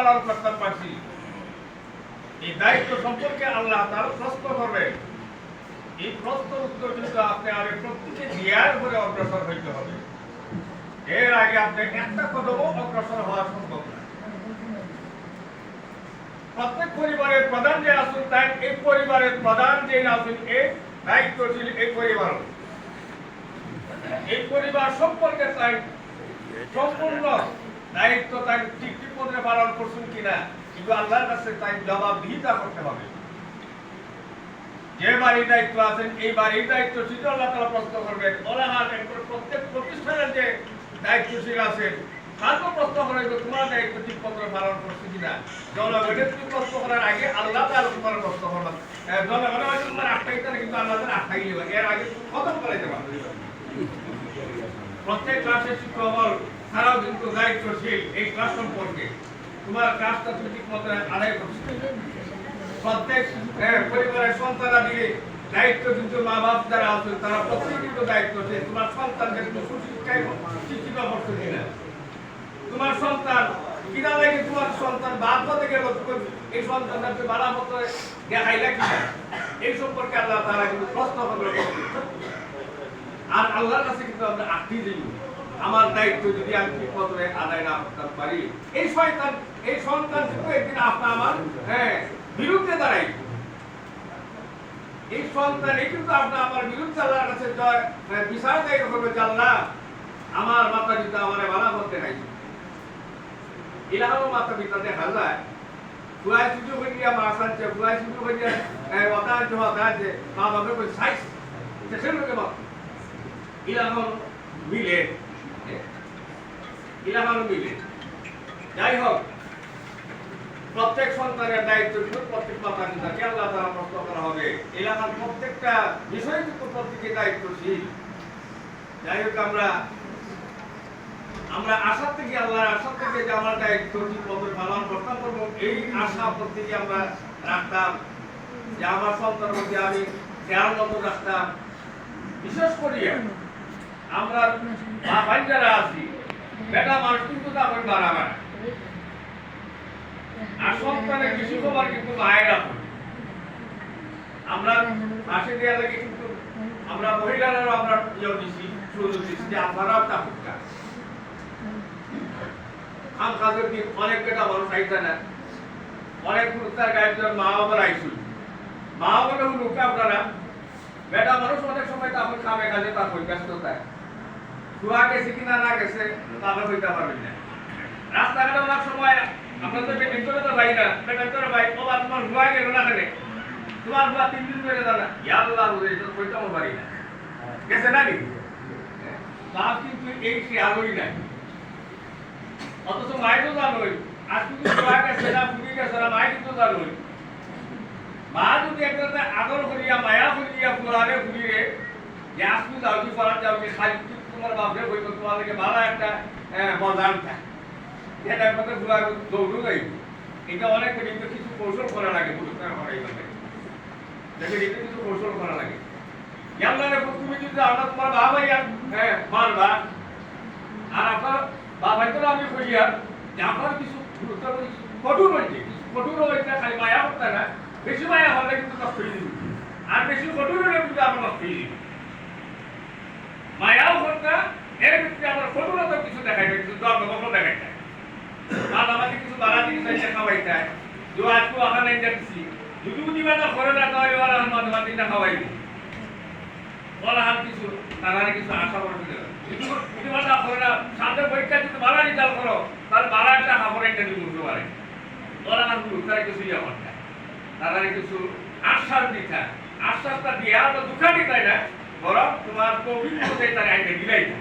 পালন করতে পারছি এই দায়িত্ব সম্পর্কে আল্লাহ তার প্রশ্ন করবেন। এই প্রশ্ন উত্তর কিন্তু আপনি আমি প্রত্যেকে জিয়ার করে অগ্রসর হইতে হবে। এর আগে আপনি একটা কদমও অগ্রসর হওয়া সম্ভব না। প্রত্যেক পরিবারের প্রধান যে আসুন তাই এই পরিবারের প্রধান যে আসুন এই দায়িত্বশীল এই পরিবার। এই পরিবার সম্পর্কে তাই সম্পূর্ণ দায়িত্ব তাই ঠিক ঠিক মতো পালন করছেন কিনা, কিন্তু আল্লাহর কাছে তাই জবাবদিহিতা করতে হবে। যে বাড়ির দায়িত্ব আছেন, এই বাড়ির দায়িত্ব শুধু আল্লাহ তালা প্রশ্ন করবেন একবার প্রত্যেক প্রতিষ্ঠানের যে দায়িত্বশীল আছেন তারপর প্রশ্ন করে যে তোমার দায়িত্ব ঠিক মতো পালন করছে কিনা। জনগণের তুমি প্রশ্ন করার আগে আল্লাহ তালা তোমার প্রশ্ন করবেন জনগণের হয়তো তোমার আটটাই তারা কিন্তু আল্লাহ তালা আটটাই দেবে। এর আগে খতম করে দেবা প্রত্যেক ক্লাসের শিক্ষক তারাও কিন্তু দায়িত্বশীল এই ক্লাস সম্পর্কে। তোমার ক্লাসটা তুমি ঠিক মতো আদায় করছ প্রত্যেক হ্যাঁ, পরিবারের সন্তানরা দিলে দায়িত্ব কিন্তু মা বাপ যারা আছে তারা প্রত্যেকে কিন্তু দায়িত্ব আছে তোমার সন্তানকে কিন্তু সুশিক্ষায় শিক্ষিত করতে কিনা তোমার সন্তান কিনা লাগে তোমার সন্তান বাদ হতে গেল এই সন্তানটাকে বালা মতো দেখাইলা কিনা এই সম্পর্কে আল্লাহ তারা কিন্তু প্রশ্ন করবে আর আল্লাহর কাছে কিন্তু আমরা আটটি দিই আমার দায়িত্ব যদি আমি ঠিক মতো আদায় না করতে পারি এই শয়তান এই সন্তান কিন্তু একদিন আপনার আমার হ্যাঁ বিরুদ্ধে দাঁড়াই এই সন্তান এই কিন্তু আপনার আমার বিরুদ্ধে আল্লাহর কাছে জয় হ্যাঁ, বিচার দায়িত্ব করবে আল্লাহ আমার মাতা পিতা আমার বালা করতে নাই। ইলাহাও মাতা পিতা দেখা যায় ফুয়াই সুযোগ হইয়া মা সানছে ফুয়াই সুযোগ হইয়া ওটা যে ওটা যে মা বাবা কই সাইজ সেসের লোকে বাপ ইলাহন মিলে। ইলাহন মিলে। যাই হোক প্রত্যেক সন্তানের দায়িত্ব প্রত্যেক আল্লাহ তারা প্রশ্ন করা হবে। এলাকার প্রত্যেকটা প্রত্যেকে দায়িত্বশীল। যাই হোক আমরা আমরা আশা থেকে, আল্লাহর আশা থেকে যে দায়িত্ব পালন করব এই আশা প্রত্যেকে আমরা রাখতাম যে আমার মধ্যে আমি খেয়াল মতো রাখতাম। বিশেষ করিয়া আমরা মা ভাই যারা আছি বেটা, মানুষ তারপর আর কিছু কিন্তু। আমরা দেওয়া লাগে কিন্তু আমরা মহিলারাও আমরা ইয়ে দিচ্ছি সুযোগ দিচ্ছি যে আপনারাও তা আম কাজের দিন অনেক বেটা মানুষ আইতে না। অনেক মা বাবার আইসুন মা বাবার লোকে আপনারা বেটা মানুষ অনেক সময় তারপর খাবে কাজে তার বই ব্যস্ততায় শুয়া গেছে কিনা না গেছে পারবেন না। অনেক সময় আমরা তো তো না ভাই ও গেল না কেন? তোমার তিন দিন ধরে পারি না। গেছে না কিন্তু এই নাই। অথচ মায়ের তো জানোই আর কিন্তু শুয়া গেছে না ফুলি গেছে না, মায়ের কিন্তু মা যদি একটা আদর করিয়া, মায়া করিয়া ফুলারে ফুলিরে, যে আসবি যাও কি করার যাও কি খাই তোমার বাপরে বই লাগে ভালো একটা মজার থাকে। এটা মধ্যে ফুলা দৌড়ু যাই এটা অনেক কিন্তু কিছু কৌশল করা লাগে পুরস্কার করা ব্যাপারে দেখে, এটা কিছু কৌশল করা লাগে। ইয়াল্লারে তুমি যদি আমরা তোমার বাবা ইয়ার হ্যাঁ মারবা। আর আপনার বাবাই তো আমি কইয়া যে আপনার কিছু পুরস্কার কঠোর হয়েছে কঠোর হয়েছে খালি মায়া করতে না। বেশি মায়া হলে কিন্তু নষ্ট হয়ে আর বেশি কঠোর হলে কিন্তু আমরা নষ্ট হয়ে এর ভিতরে আমরা কঠোরতা কিছু দেখাই যায় কিছু দর্দ কখনো দেখাই যায় আর আমাদের কিছু বাড়া জিনিস আছে খাওয়াই যায় কিছু আশা করবে না যদি বাজা করে না। দিয়ে আশ্বাসটা দিয়ে আর দুঃখা দিতাই না? বরং তোমার পবিত্রতে তার আইনে দিলাই না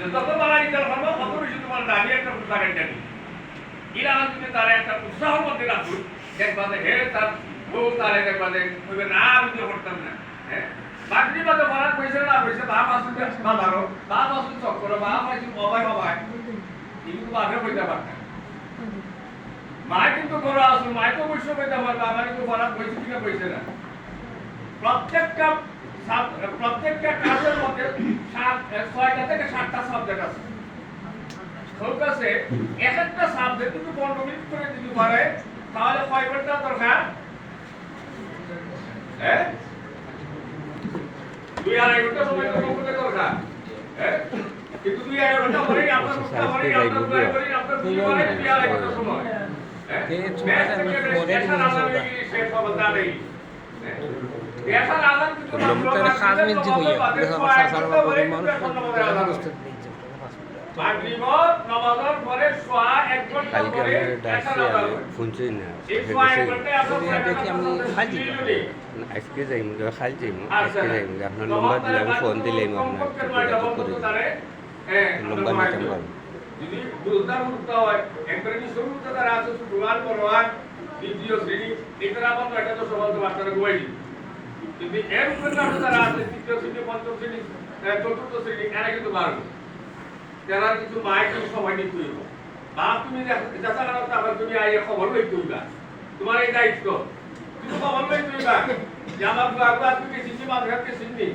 যত বালা রিজাল্ট করব তত বেশি তোমার দাবি একটা পুস্তক একটা দিই এরা যদি তারা একটা উৎসাহর মধ্যে রাখুন দেখবা যে হে তার বউ তারে দেখবা যে কইবে, না, আমি তো করতাম না। হ্যাঁ? বাকরি বাদে মারার পয়সা না। পয়সা বাপ প্রত্যেকটা প্রত্যেকটা ক্লাসের মধ্যে সাত ছয়টা থেকে সাতটা সাবজেক্ট আছে। তোর এক একটা সাবজেক্ট পনেরো মিনিট করে দিতে পারে তাহলে কয় ঘণ্টা দরকার? হ্যাঁ? দুই আড়াই ঘণ্টা সময় তো কম্পিউটার দরকার। হ্যাঁ? কিন্তু দুই আড়াই ঘণ্টা পরেই আপনার মুখটা পরেই আপনার দোয়া করেই আপনার দুই পরে দুই আড়াই ঘণ্টা সময়। হ্যাঁ? ম্যাচ থেকে স্পেশাল আলাদা গিয়ে সে খবর দা নেই। আমি খাল আপনার দিলে আমি ফোন দিলে আপনার দ্বিতীয় শ্রেণি এটা তো এটা তো বাচ্চারা কিন্তু এর উপরে না তারা আছে, তৃতীয় শ্রেণি, পঞ্চম শ্রেণি চতুর্থ শ্রেণি, এরা কিন্তু পারবে তারা কিছু মায়ের সময় নিতে হইব। বাপ তুমি দেখা গেল তারপর তুমি আইয়ে খবর লইতে হইবা। তোমার এই দায়িত্ব। তুমি খবর লইতে হইবা যে আমার বাবু কে সিসি মাদ্রাসকে সিন্নি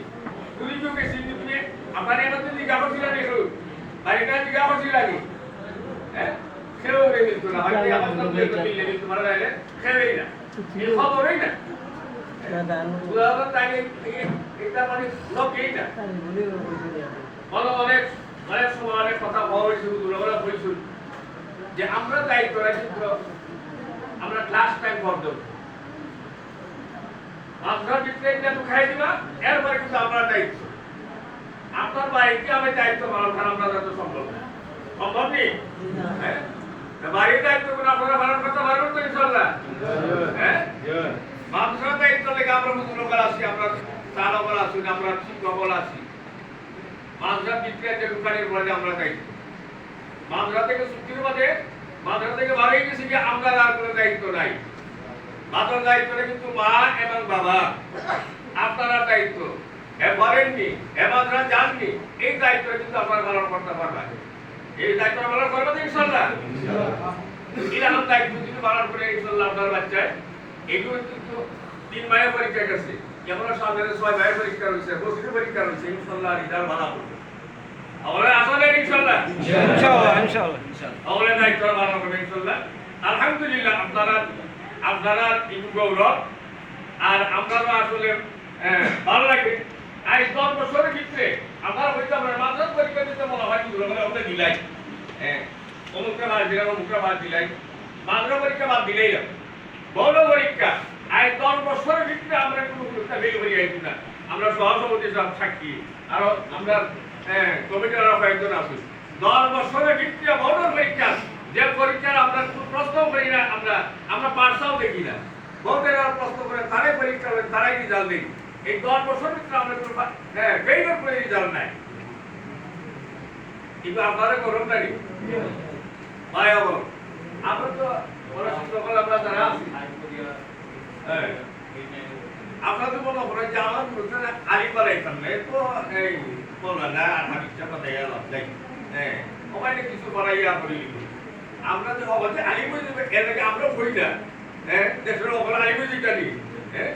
তুমি কেউ কে তুমি আপনার এবার যদি গাবর ছিল দেখো বাড়িটা যদি গাবর ছিল আগে হ্যাঁ হয়ে গেল না হয়তো আমার কিন্তু তোমার খেলেই না। এই খবরই না। অনেক অনেক সময় অনেক কথা বলা হয়েছে দুর্বলা হয়েছিল। যে আমরা দায়িত্ব রাখি আমরা ক্লাস টাইম বন্ধ আপনার ভিতরে একটু খাই দিবা এরপরে কিন্তু আপনার দায়িত্ব। আপনার বাড়িতে আমি দায়িত্ব পালন করা আমরা যত সম্ভব না। সম্ভব নেই হ্যাঁ? বাড়ির দায়িত্ব করে আপনারা পালন করতে পারবেন তো ইনশাল্লাহ হ্যাঁ? মানুষের দায়িত্ব লেগে আমরা মুসলমান আছি আমরা চালকরা আছি আমরা শিক্ষকরা আছি মাঝরা বিক্রিয়া যে দোকানের বলে আমরা দায়িত্ব। মাঝরা থেকে চুক্তির মধ্যে মাঝরা থেকে বাড়ি গেছি যে আমরা আর কোনো দায়িত্ব নাই। মাতার দায়িত্বটা কিন্তু মা এবং বাবা। আপনারা দায়িত্ব। এ বলেননি এ মাঝরা জাননি এই দায়িত্বটা কিন্তু আপনারা পালন করতে পারবেন। এই দায়িত্ব পালন করবেন ইনশাল্লাহ এটা দায়িত্ব যদি পালন করে ইনশাল্লাহ আপনার বাচ্চায় এগুলো কিন্তু তিন মায়ের পরীক্ষা গেছে। যেমন সামনে ছয় মায়ের পরীক্ষা রয়েছে বছরের পরীক্ষা রয়েছে ইনশাল্লাহ রিজাল্ট ভালো করবে আমাদের আসলে ইনশাল্লাহ। ইনশাআল্লাহ ইনশাআল্লাহ আমাদের দায়িত্ব ভালো করবে ইনশাল্লাহ। আলহামদুলিল্লাহ আপনারা আপনারা গৌরব। আর আমরাও আসলে ভালো লাগে। দশ বছরের আপনারা পারেন মাদ্রাস পরীক্ষা দিতে মনে হয় কিন্তু আমরা ওটা দিলাই। হ্যাঁ অমুকটা বাদ দিলাম অমুকটা বাদ দিলাই। মাদ্রাস পরীক্ষা বাদ দিলেই না বড় পরীক্ষা। আর দশ বছরের ভিতরে আমরা কোনো পরীক্ষা ফেল হয়ে যাইছি না। আমরা সহসভাপতি সব সাক্ষী আর আমরা কমিটির আরও কয়েকজন আছি দশ বছরের ভিতরে বড় পরীক্ষা যে পরীক্ষার আমরা কোনো প্রশ্ন করি না আমরা আমরা পার্সাও দেখি না। বহুতের আর প্রশ্ন করে তারাই পরীক্ষা হবে তারাই রেজাল্ট দেই এই দশ বছরের ভিতরে আমরা কোনো হ্যাঁ ফেইলের করে রেজাল্ট নাই। কিন্তু আপনারা গরম নাই ভাই আমার আমরা তো সকল আমরা যারা আছি হ্যাঁ তো মনে করেন যে আমার মধ্যে আলি করাইতাম না তো এই বলবেন না বিচ্ছা কথা গেল হ্যাঁ ওখানে কিছু করাইয়া করি আমরা যে অবধি আলি বই দেবে, এর আগে আমরাও করি না। হ্যাঁ দেশের অবলা আলি বই দিতে হ্যাঁ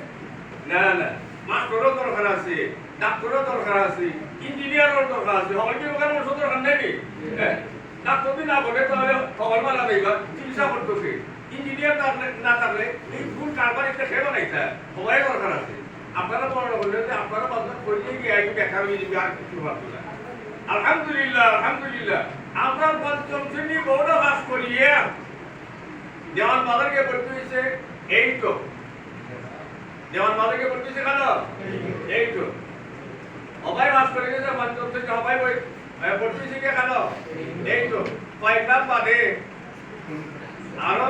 না না, মাস্টারও দরকার আছে, ডাক্তারও দরকার আছে, ইঞ্জিনিয়ারও দরকার আছে সবাইকে ওখানে ওষুধ দরকার নেই হ্যাঁ ডাক্তার না বলে তাহলে খবর মালা দেবা চিকিৎসা করতেছে। ইঞ্জিনিয়ার না থাকলে ফুল কারবার একটা নাই স্যার। সবাই দরকার আছে। আপনারা মনে করলেন যে আপনারা বাজার করলে গিয়ে একটু দেখা হয়ে যাবে, আর কিছু ভাবতো না। আলহামদুলিল্লাহ আলহামদুলিল্লাহ। আমরা পঞ্চম শ্রেণি বৌড়া বাস করিয়ে দেওয়ান বাজারকে ভর্তি হয়েছে এই তো দেওয়ান বাজারকে ভর্তি হয়েছে কেন এই তো অবাই বাস করে গেছে পঞ্চম শ্রেণি অবাই বই ভর্তি হয়েছে কে কেন এই তো কয়েকটা বাদে আরও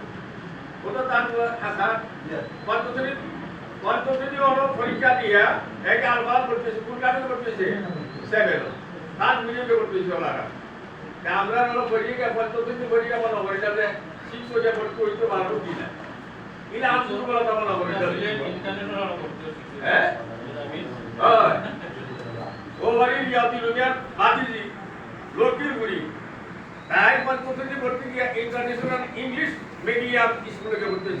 ওটা তার আশা পঞ্চম শ্রেণি হলো পরীক্ষা দিয়া একে আলবাদ করতেছে কোন কাজে করতেছে সেভেন তার মিলিয়ে করতেছে ওনারা আমরা হলো পরীক্ষা পঞ্চম শ্রেণি পরীক্ষা মনে করি যাতে করে ভর্তি হইতে পারব কিনা। ইলা আমি শুরু করা যাব না বলে হ্যাঁ হয়। ও বাড়ি ইয়াতি লোকের বাতিজি লক্ষ্মীর বুড়ি তাই পদ্ধতি ভর্তি গিয়া ইন্টারন্যাশনাল ইংলিশ মিডিয়াম স্কুলে ভর্তি হয়েছে টাউন ইংলিশ মিডিয়াম স্কুলে ভর্তি হয়েছে টাউন দল পদ্ধতি বলো তো বলিয়া সেটা গাড়াই শুননি সেটা গাড়াই শুননি সেটা গাড়াই শুননি জমাটা এবারে আইব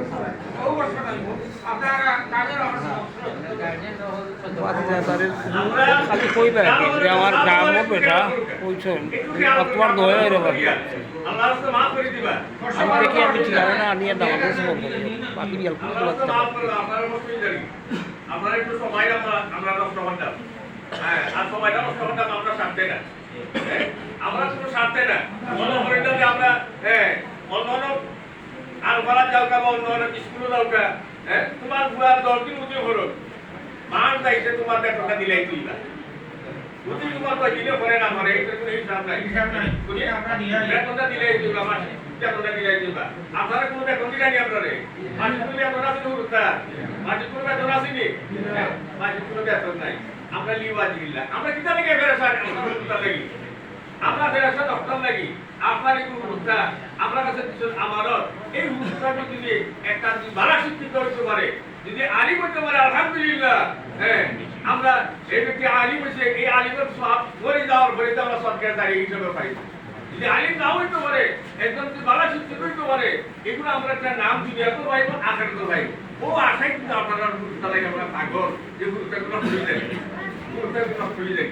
খালি কইবে আমার গ্রামও বেটা কইছেন তোমার দয়া রে বাকি আল্লাহ রাস্তা মাফ করে দিবা আমি দেখি আমি ঠিকানা নিয়ে দাম বাকি। আপনারা একটু সময় আমরা আমরা করতাম হ্যাঁ আর সময়টা করতাম আমরা সারতে না হ্যাঁ, আমরা কোনো সারতে না মনে আমরা হ্যাঁ অন্য আলফারা যাওকা বা অন্য স্কুলে যাওকা হ্যাঁ তোমার বুয়ার দিন উঠে হলো মার যাইছে তোমার বেতনটা দিলাই তুইবা যদি তোমার কয় দিলে পরে না পরে এটা কোনো হিসাব নাই। হিসাব নাই। তুমি আমরা দিলাই তুইবা মাস বেতনটা দিলাই তুইবা আপনারা কোনো বেতন দিলাই নি আপনারে মাসে কোনো বেতন আছে নুরুতা মাসে কোনো বেতন আসেনি মাসে কোনো বেতন নাই। আমরা লিওয়া দিলা আমরা কিতা লাগে আমরা লাগি আমরা ফেরেশান ডক্টর লাগি। আপনার এই হুরুতা আপনার কাছে কিছু আমানত, এই হুরুতা যদি একটা যদি ভালো শিক্ষিত হইতে পারে, যদি আলিম হইতে পারে, আলহামদুলিল্লাহ হ্যাঁ আমরা এই ব্যক্তি আলিম হয়েছে এই আলিমের সব মরে যাওয়ার তো আমরা সরকার দাঁড়িয়ে হিসেবে পাই যদি আলিম না হইতে পারে, একজন যদি ভালো শিক্ষিত হইতে পারে, এগুলো আমরা একটা নাম দুনিয়াতে পাইব আখের তো পাইব ও আশাই কিন্তু আপনারা হুরুতা লাগে আমরা পাগল, যে হুরুতাগুলো খুলে দেয় হুরুতাগুলো খুলে দেয়